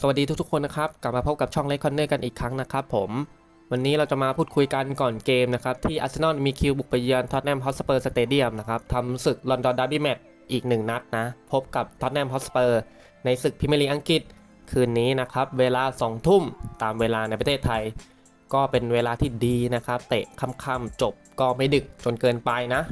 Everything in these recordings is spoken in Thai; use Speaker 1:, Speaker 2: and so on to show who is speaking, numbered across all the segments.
Speaker 1: สวัสดีทุกๆคนนะครับ กลับมาพบกับช่องเลคคอนเนอร์กันอีกครั้งนะครับผม วันนี้เราจะมาพูดคุยกันก่อนเกมนะครับ ที่อาร์เซนอลมีคิวบุกไปเยือนท็อตแนมฮอสเปอร์สเตเดียมนะครับทำศึกลอนดอนดาร์บี้แมตช์อีกหนึ่งนัดนะ พบกับท็อตแนมฮอสเปอร์ในศึกพรีเมียร์ลีกอังกฤษคืนนี้นะครับ เวลา 2 ทุ่มตามเวลาในประเทศไทย ก็เป็นเวลาที่ดีนะครับ เตะค่ำๆจบก็ไม่ดึกจนเกินไปนะ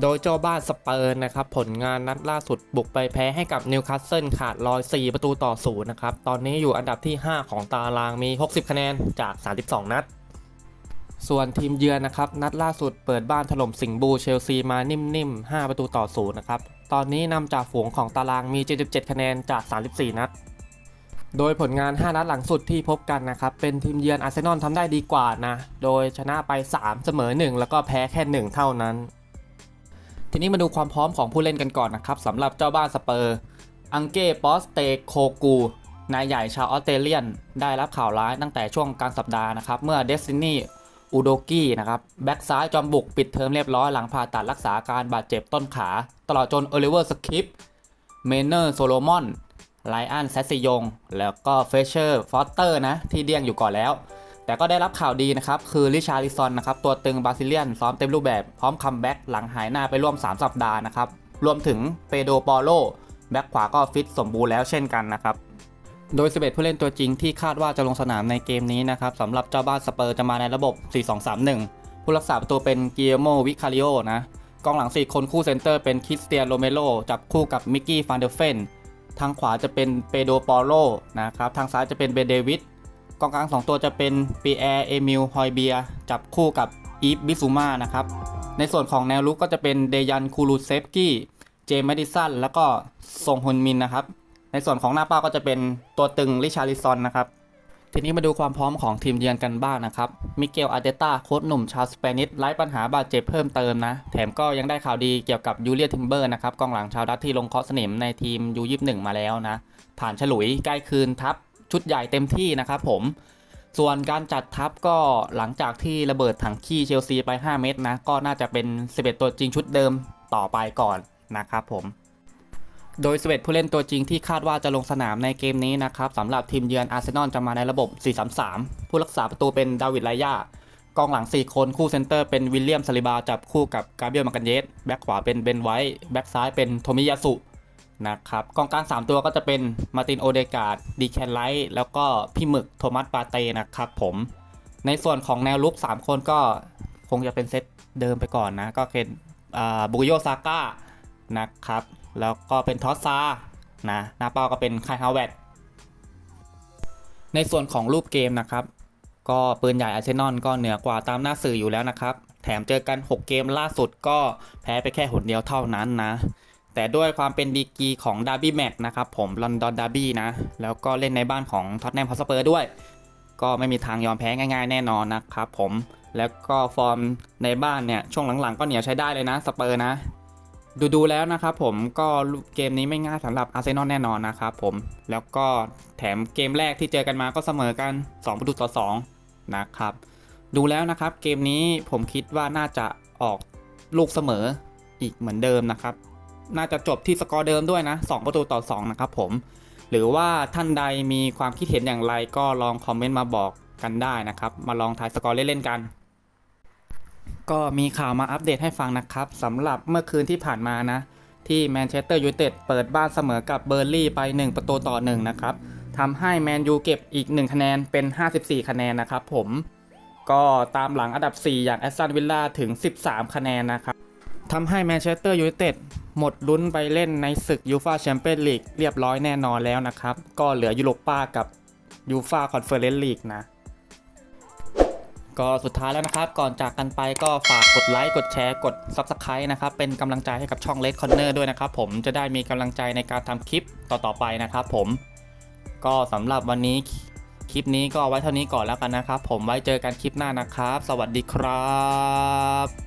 Speaker 1: โดยเจ้าบ้านสเปอร์นะครับผลงานนัดล่าสุดบุกไปแพ้ให้กับนิวคาสเซิลขาดลอย 4 ประตูต่อศูนย์นะครับ ตอนนี้อยู่อันดับที่ 5 ของตารางมี 60 คะแนนจาก 32 นัด ส่วนทีมเยือนนะครับนัดล่าสุดเปิดบ้านถล่มสิงห์บูเชลซีมานิ่มๆ 5 ประตูต่อศูนย์นะครับ ตอนนี้นำจากฝูงของตารางมี 77 คะแนนจาก 34 นัดโดยผลงาน 5 นัดหลังสุดที่พบกันนะครับ เป็นทีมเยือนอาร์เซนอลทำได้ดีกว่านะ โดยชนะไป 3 เสมอ 1 แล้วก็แพ้แค่ 1 เท่านั้น ทีนี้มาดูความพร้อมของผู้เล่นกันก่อนนะครับสำหรับเจ้าบ้านสเปอร์ อังเก้ปอสเตโคกูนายใหญ่ชาวออสเตรเลียน ได้รับข่าวร้ายตั้งแต่ช่วงกลางสัปดาห์นะครับเมื่อเดสตินีอูโดกี้นะครับแบ็กซ้ายจอมบุกปิดเทอมเรียบร้อยหลังผ่าตัดรักษาการบาดเจ็บต้นขา ตลอดจนโอลิเวอร์สคิปเมเนอร์โซโลมอนไลอันแซสซิยง แล้วก็เฟเชอร์ฟอสเตอร์นะที่เดี้ยงอยู่ก่อนแล้ว แต่ก็ได้รับข่าวดีนะครับ คือริชาริซอนนะครับตัวตึงบราซิเลียนซ้อมเต็มรูปแบบพร้อมคัมแบ็กหลังหายหน้าไปร่วม 3 สัปดาห์นะครับ รวมถึงเปโดปอโลแบ็กขวาก็ฟิตสมบูรณ์แล้วเช่นกันนะครับโดย 11 ผู้เล่นตัวจริงที่คาดว่าจะลงสนามในเกมนี้นะครับสำหรับเจ้าบ้านสเปอร์จะมาในระบบ 4-2-3-1 ผู้รักษาประตูเป็นเกียโมวิคาริโอนะกองหลัง 4 คนคู่เซนเตอร์เป็นคริสเตียนโรเมโลจับคู่กับมิกกี้ฟานเดอร์เฟนทางขวาจะเป็นเปโดปอโลนะครับทางซ้ายจะเป็นเบเดวิด กองกลาง 2 ตัวจะเป็นปีแอร์เอมิลฮอยเบียจับคู่กับอีฟบิซูมานะครับ ในส่วนของแนวลุกก็จะเป็นเดยันคูลูเซฟกี้ เจมส์แมดิสัน แล้วก็ซงฮุนมินนะครับ ในส่วนของหน้าเป้าก็จะเป็นตัวตึงริชาริซอนนะครับ ทีนี้มาดูความพร้อมของทีมเยือนกันบ้างนะครับ มิเกลอาเตต้าโค้ชหนุ่มชาวสเปนิสไร้ปัญหาบาดเจ็บเพิ่มเติมนะ แถมก็ยังได้ข่าวดีเกี่ยวกับยูเลียทิมเบอร์นะครับกองหลังชาวดัตที่ลงเคาะสนิมในทีมยูยิบหนึ่งมาแล้วนะ ผ่านฉลุยใกล้คืนทัพ ชุดใหญ่เต็มที่นะครับผม ส่วนการจัดทัพก็หลังจากที่ระเบิดถังขี้เชลซีไป 5 เม็ดนะ ก็น่าจะเป็น 11 ตัวจริงชุดเดิมต่อไปก่อนนะครับผม โดย 11 ผู้เล่นตัวจริงที่คาดว่าจะลงสนามในเกมนี้นะครับสำหรับทีมเยือนอาร์เซนอลจะมาในระบบ 4-3-3 ผู้รักษาประตูเป็นดาวิดไลยากองหลัง 4 คนคู่เซนเตอร์เป็นวิลเลียมซาลิบาจับคู่กับกาเบรียลมากันเยสแบ็คขวาเป็นเบนไวท์แบ็คซ้ายเป็นโทมิยาสุ นะครับกองกลาง 3 ตัวก็จะเป็นมาตินโอเดกาดดีแคนไลท์แล้วก็พี่หมึกโทมัสปาเต้นะครับผม ในส่วนของแนวลุก 3 คนก็คงจะเป็นเซตเดิมไปก่อนนะ ก็เป็นบุกโยซาก้านะครับ แล้วก็เป็นทอสซานะหน้าเป้าก็เป็นไคฮาวเวตในส่วนของรูปเกมนะครับ ก็ปืนใหญ่อาร์เซนอลก็เหนือกว่าตามหน้าสื่ออยู่แล้วนะครับ แถมเจอกัน 6 เกมล่าสุดก็แพ้ไปแค่หนเดียวเท่านั้นนะ แต่ด้วยความเป็นดีกีของดาร์บี้แมตช์นะครับผมลอนดอนดาร์บี้นะ แล้วก็เล่นในบ้านของท็อตแนมฮอสเปอร์ด้วย ก็ไม่มีทางยอมแพ้ง่ายๆ แน่นอนนะครับผมแล้วก็ฟอร์มในบ้านเนี่ยช่วงหลังๆ ก็เหนียวใช้ได้เลยนะสเปอร์นะ ดูๆแล้วนะครับผมก็เกมนี้ไม่ง่ายสำหรับอาร์เซนอลแน่นอนนะครับผมแล้วก็แถมเกมแรกที่เจอกันมาก็เสมอกัน2ประตูต่อ2นะครับดูแล้วนะครับเกมนี้ผมคิดว่าน่าจะออกลูกเสมออีกเหมือนเดิมนะครับ น่าจะจบที่สกอร์เดิมด้วยนะ 2 ประตูต่อ 2 นะครับผม หรือว่าท่านใดมีความคิดเห็นอย่างไรก็ลองคอมเมนต์มาบอกกันได้นะครับ มาลองทายสกอร์เล่นๆกัน ก็มีข่าวมาอัปเดตให้ฟังนะครับสำหรับเมื่อคืนที่ผ่านมานะ ที่แมนเชสเตอร์ยูไนเต็ดเปิดบ้านเสมอกับเบอร์ลี่ไป 1 ประตูต่อ 1 นะครับทำให้แมนยูเก็บอีก 1 คะแนนเป็น 54 คะแนนนะครับผมก็ตามหลังอันดับ 4 อย่างแอสตันวิลล่าถึง 13 คะแนนนะครับทำให้แมนเชสเตอร์ยูไนเต็ด หมดลุ้นไปเล่นในศึกยูฟาแชมเปี้ยนลีกเรียบร้อยแน่นอนแล้วนะครับ ก็เหลือยุโรป้ากับยูฟาคอนเฟอเรนซ์ลีกนะ ก็สุดท้ายแล้วนะครับ ก่อนจากกันไปก็ฝากกดไลค์กดแชร์กด Subscribe นะครับ เป็นกำลังใจให้กับช่อง Red Corner ด้วยนะครับ ผมจะได้มีกำลังใจในการทำคลิปต่อๆไปนะครับผมก็สำหรับวันนี้คลิปนี้ก็ไว้เท่านี้ก่อนแล้วกันนะครับ ผมไว้เจอกันคลิปหน้านะครับ สวัสดีครับ